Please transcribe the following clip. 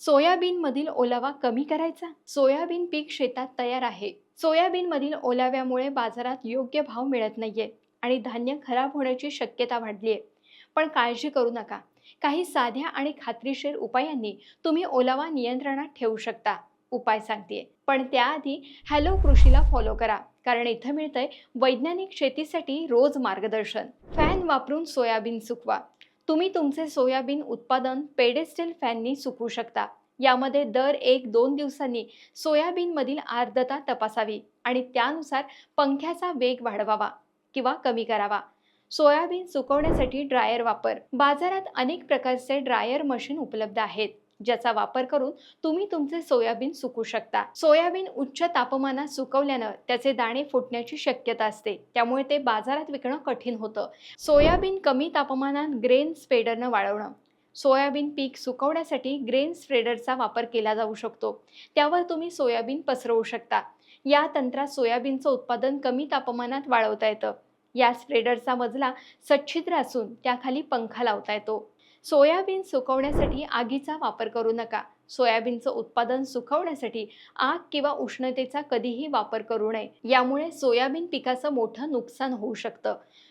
सोयाबीनमधील ओलावा कमी करायचा? सोयाबीन पीक शेतात तयार आहे. सोयाबीनमधील ओलाव्यामुळे बाजारात योग्य भाव मिळत नाहीये आणि धान्य खराब होण्याची शक्यता वाढली आहे पण काळजी करू नका. काही साध्या आणि खात्रीशीर उपायांनी तुम्ही ओलावा नियंत्रणात ठेवू शकता उपाय सांगते पण त्याआधी हॅलो कृषीला फॉलो करा कारण इथं मिळतंय वैज्ञानिक शेतीसाठी रोज मार्गदर्शन. फॅन वापरून सोयाबीन सुकवा. तुम्ही तुमचे सोयाबीन उत्पादन पेडेस्टेल फॅननी सुकवू शकता. यामध्ये दर एक दोन दिवसांनी सोयाबीनमधील आर्द्रता तपासावी आणि त्यानुसार पंख्याचा वेग वाढवावा किंवा कमी करावा. सोयाबीन सुकवण्यासाठी ड्रायर वापर. बाजारात अनेक प्रकारचे ड्रायर मशीन उपलब्ध आहेत. ज्याचा वापर करून तुम्ही तुमचे सोयाबीन सुकू शकता. सोयाबीन उच्च तापमानात सुकवल्यानं त्याचे दाणे फुटण्याची शक्यता असते. त्यामुळे ते बाजारात विकणं कठीण होतं. सोयाबीन कमी तापमानात ग्रेन स्प्रेडरनं वाळवणं. सोयाबीन पीक सुकवण्यासाठी ग्रेन स्प्रेडरचा वापर केला जाऊ शकतो. त्यावर तुम्ही सोयाबीन पसरवू शकता. या तंत्रात सोयाबीनचं उत्पादन कमी तापमानात वाळवता येतं. या स्प्रेडरचा मजला सच्छिद्र असून त्याखाली पंखा लावता येतो. सोयाबीन सुकवण्यासाठी आगीचा वापर करू नका. सोयाबीनचं उत्पादन सुकवण्यासाठी आग किंवा उष्णतेचा कधीही वापर करू नये. यामुळे सोयाबीन पिकाचं मोठं नुकसान होऊ शकतं.